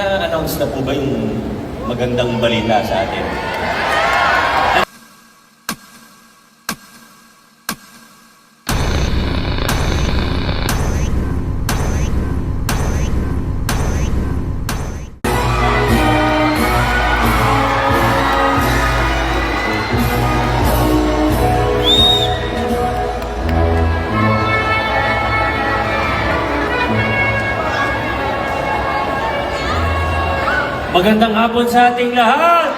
Na-announce na po ba yung magandang balita sa atin? Magandang hapon sa ating lahat!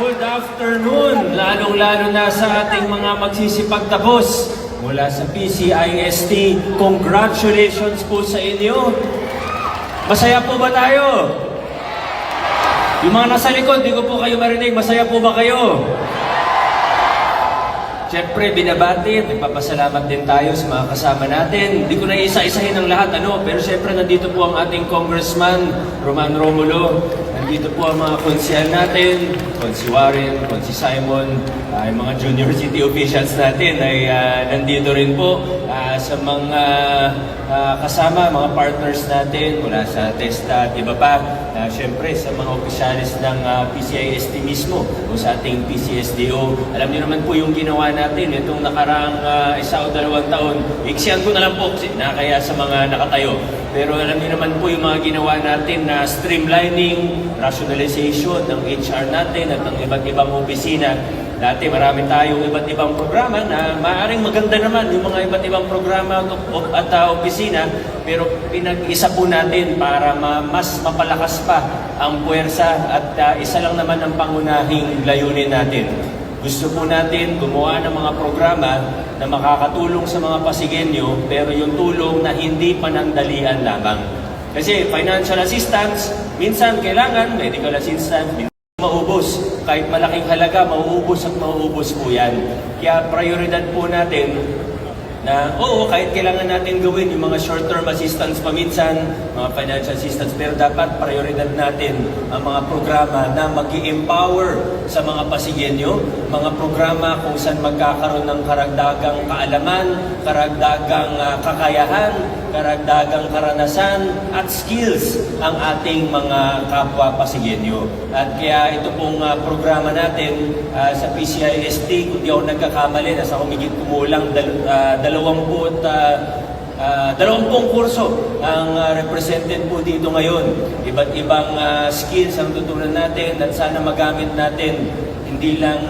Good afternoon, lalong-lalo na sa ating mga magsisipagtapos mula sa PCIST. Congratulations po sa inyo! Masaya po ba tayo? Yung mga nasa likod, di ko po kayo marinig, masaya po ba kayo? Siyempre, binabati at nagpapasalamat din tayo sa mga kasama natin. Hindi ko na isa-isahin ang lahat, ano, pero siyempre nandito po ang ating Congressman, Roman Romulo. Nandito po ang mga konsyal natin, Konsi Warren, Konsi Simon, ah, yung mga junior city officials natin ay ah, nandito rin po Ah, sa mga ah, kasama, mga partners natin mula sa TESTA at iba pa. Ah, Siyempre, sa mga opisyalis ng ah, PCIST mismo o sa ating PCSDO. Alam niyo naman po yung ginawa natin itong nakaraang ah, isa o dalawang taon. Iksiyan ko na lang po kasi nakakaya sa mga nakatayo. Pero alam niyo naman po yung mga ginawa natin na streamlining, rationalization ng HR natin at ng iba't ibang opisina. Dati marami tayong iba't ibang programa na maaaring maganda naman yung mga iba't ibang programa at uh, opisina pero pinag-isa po natin para ma- mas mapalakas pa ang puwersa at uh, isa lang naman ang pangunahing layunin natin. Gusto po natin gumawa ng mga programa na makakatulong sa mga pasigenyo pero yung tulong na hindi panandalian lamang. Kasi financial assistance, minsan kailangan medical assistance, maubos. Kahit malaking halaga, mauubos at mauubos po yan. Kaya prioridad po natin na oo, kahit kailangan natin gawin yung mga short-term assistance paminsan, mga financial assistance, pero dapat prioridad natin ang mga programa na mag empower sa mga pasigenyo, mga programa kung saan magkakaroon ng karagdagang kaalaman, karagdagang ah, kakayahan, karagdagang karanasan at skills ang ating mga kapwa pasigenyo. At kaya ito pong ah, programa natin ah, sa PCIST, kung di ako nagkakamali, nasa humigit kumulang dal- ah, dalawamput ah, ah, dalawampung kurso ang ah, represented po dito ngayon. Iba't ibang ah, skills ang tutunan natin at sana magamit natin hindi lang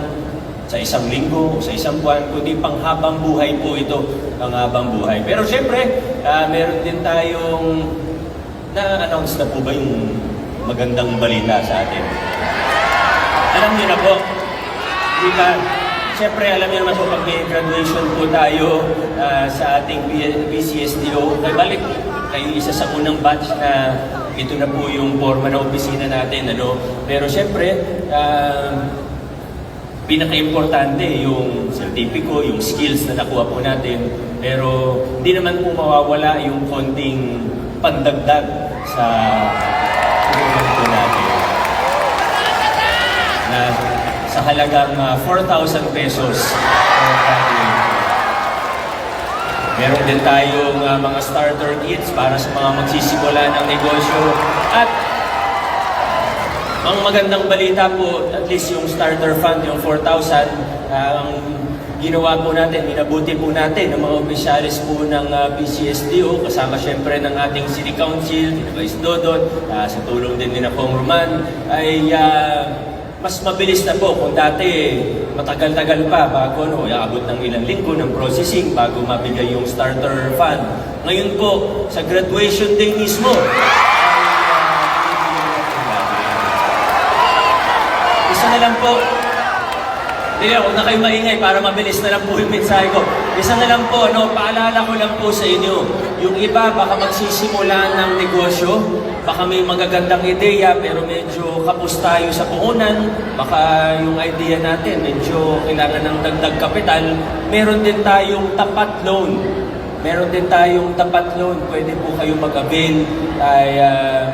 sa isang linggo, sa isang buwan, kundi panghabang buhay po ito, panghabang buhay. Pero siyempre, ah, meron din tayong na-announce na po ba yung magandang balita sa atin? Alam niyo na po, di ba? Siyempre, alam niyo naman po pag graduation po tayo ah, sa ating PCSDO, ay balik kayo isa sa unang batch na ito na po yung forma ng opisina natin. Ano? Pero siyempre, ah, pinaka-importante yung sertipiko, yung skills na nakuha po natin. Pero hindi naman po mawawala yung konting pandagdag sa halagang ah, 4,000 pesos. Meron din tayong ah, mga starter kits para sa mga magsisimula ng negosyo. At ang magandang balita po, at least yung starter fund, yung 4,000, ah, ang ginawa po natin, minabuti po natin ng mga opisyalis po ng ah, PCSDO, kasama syempre ng ating City Council, Vice Dodon, ah, sa tulong din ni Nakong Roman, ay ah, mas mabilis na po kung dati matagal-tagal pa bago no, iabot ng ilang linggo ng processing bago mabigay yung starter fund. Ngayon po, sa graduation day mismo, ah, isa na lang po. Hindi, huwag na kayo maingay para mabilis na lang po yung mensahe ko. Isa na lang po, no, paalala ko lang po sa inyo. Yung iba, baka magsisimula ng negosyo, baka may magagandang ideya, pero medyo kapos tayo sa puhunan, baka yung idea natin, medyo kailangan ng dagdag kapital, meron din tayong tapat loan. Meron din tayong tapat loan, pwede po kayo mag-avail. Ay, ah,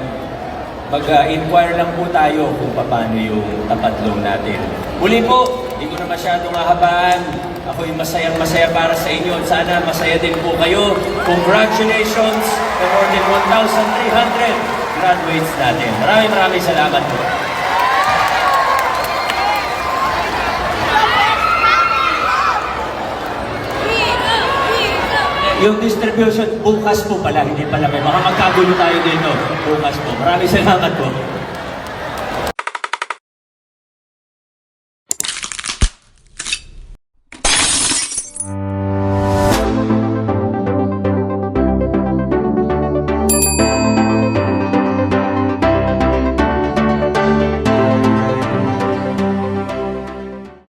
mag-inquire lang po tayo kung paano yung tapat loan natin. Muli po, hindi ko na masyadong hahabaan. Ako'y masayang masaya para sa inyo sana masaya din po kayo. Congratulations sa more than 1,300 graduates natin. Maraming maraming salamat po. Yung distribution, bukas po pala, hindi pala may mga magkagulo tayo dito. Bukas po. Maraming salamat po.